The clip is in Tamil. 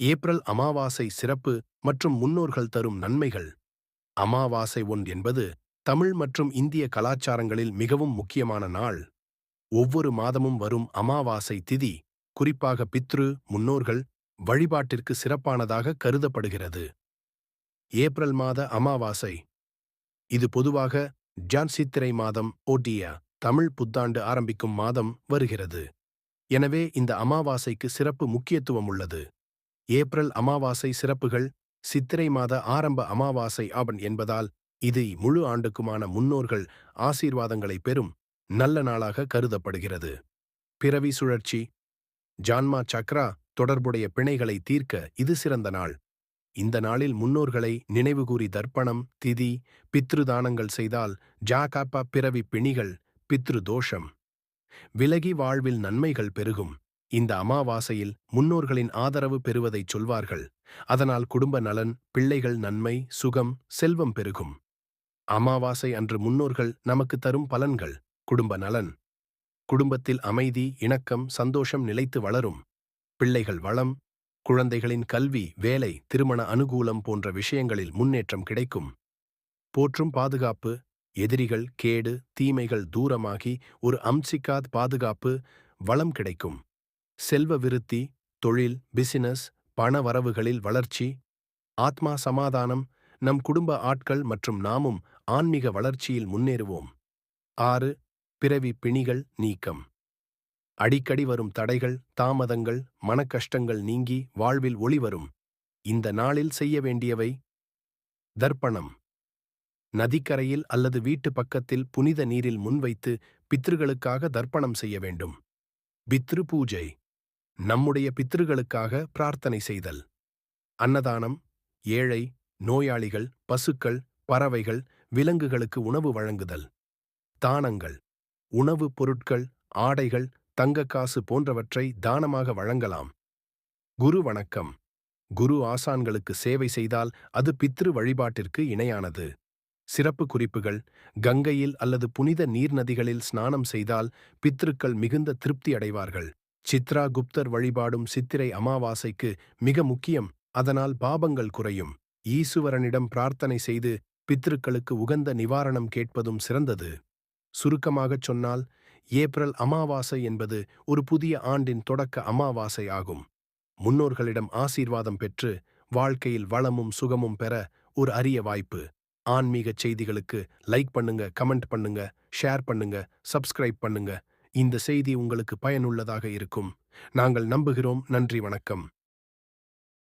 ஏப்ரல் அமாவாசை சிறப்பு மற்றும் முன்னோர்கள் தரும் நன்மைகள். அமாவாசை ஒன் என்பது தமிழ் மற்றும் இந்திய கலாச்சாரங்களில் மிகவும் முக்கியமான நாள். ஒவ்வொரு மாதமும் வரும் அமாவாசை திதி குறிப்பாக பித்ரு முன்னோர்கள் வழிபாட்டிற்கு சிறப்பானதாக கருதப்படுகிறது. ஏப்ரல் மாத அமாவாசை. இது பொதுவாக ஜான் சித்திரை மாதம் ஓட்டிய தமிழ் புத்தாண்டு ஆரம்பிக்கும் மாதம் வருகிறது. எனவே இந்த அமாவாசைக்கு சிறப்பு முக்கியத்துவம் உள்ளது. ஏப்ரல் அமாவாசை சிறப்புகள் சித்திரை மாத ஆரம்ப அமாவாசை ஆவன் என்பதால் இது முழு ஆண்டுக்குமான முன்னோர்கள் ஆசீர்வாதங்களை பெறும் நல்ல நாளாக கருதப்படுகிறது. பிறவி சுழற்சி ஜான்மா சக்ரா தொடர்புடைய பிணைகளை தீர்க்க இது சிறந்த நாள். இந்த நாளில் முன்னோர்களை நினைவுகூறி தர்ப்பணம் திதி பித்ருதானங்கள் செய்தால் ஜாகாப்பா பிறவி பிணிகள் பித்ரு தோஷம் விலகி வாழ்வில் நன்மைகள் பெருகும். இந்த அமாவாசையில் முன்னோர்களின் ஆதரவு பெறுவதைச் சொல்வார்கள். அதனால் குடும்ப நலன் பிள்ளைகள் நன்மை சுகம் செல்வம் பெருகும். அமாவாசை அன்று முன்னோர்கள் நமக்கு தரும் பலன்கள் குடும்ப நலன். குடும்பத்தில் அமைதி இணக்கம் சந்தோஷம் நிலைத்து வளரும். பிள்ளைகள் வளம் குழந்தைகளின் கல்வி வேலை திருமண அனுகூலம் போன்ற விஷயங்களில் முன்னேற்றம் கிடைக்கும். போற்றும் பாதுகாப்பு எதிரிகள் கேடு தீமைகள் தூரமாகி ஒரு அம்சிக்காத் பாதுகாப்பு வளம் கிடைக்கும். செல்வ விருத்தி தொழில் பிசினஸ் பண வரவுகளில் வளர்ச்சி ஆத்மா சமாதானம் நம் குடும்ப ஆட்கள் மற்றும் நாமும் ஆன்மீக வளர்ச்சியில் முன்னேறுவோம். ஆறு பிறவி பிணிகள் நீக்கம். அடிக்கடி வரும் தடைகள் தாமதங்கள் மனக்கஷ்டங்கள் நீங்கி வாழ்வில் ஒளி வரும். இந்த நாளில் செய்ய வேண்டியவை தர்ப்பணம். நதிக்கரையில் அல்லது வீட்டு பக்கத்தில் புனித நீரில் முன்வைத்து பித்ருகளுக்காக தர்ப்பணம் செய்ய வேண்டும். பித்ரு பூஜை. நம்முடைய பித்ருகளுக்காக பிரார்த்தனை செய்தல். அன்னதானம் ஏழை நோயாளிகள் பசுக்கள் பறவைகள் விலங்குகளுக்கு உணவு வழங்குதல். தானங்கள் உணவுப் பொருட்கள் ஆடைகள் தங்கக்காசு போன்றவற்றை தானமாக வழங்கலாம். குரு வணக்கம். குரு ஆசான்களுக்கு சேவை செய்தால் அது பித்ரு வழிபாட்டிற்கு இணையானது. சிறப்பு குறிப்புகள் கங்கையில் அல்லது புனித நீர்நதிகளில் ஸ்நானம் செய்தால் பித்ருக்கள் மிகுந்த திருப்தி அடைவார்கள். சித்ரா குப்தர் வழிபாடும் சித்திரை அமாவாசைக்கு மிக முக்கியம். அதனால் பாபங்கள் குறையும். ஈசுவரனிடம் பிரார்த்தனை செய்து பித்ருக்களுக்கு உகந்த நிவாரணம் கேட்பதும் சிறந்தது. சுருக்கமாகச் சொன்னால் ஏப்ரல் அமாவாசை என்பது ஒரு புதிய ஆண்டின் தொடக்க அமாவாசை ஆகும். முன்னோர்களிடம் ஆசீர்வாதம் பெற்று வாழ்க்கையில் வளமும் சுகமும் பெற ஒரு அரிய வாய்ப்பு. ஆன்மீகச் செய்திகளுக்கு லைக் பண்ணுங்க கமெண்ட் பண்ணுங்க ஷேர் பண்ணுங்க சப்ஸ்கிரைப் பண்ணுங்க. இந்த செய்தி உங்களுக்கு பயனுள்ளதாக இருக்கும். நாங்கள் நம்புகிறோம். நன்றி வணக்கம்.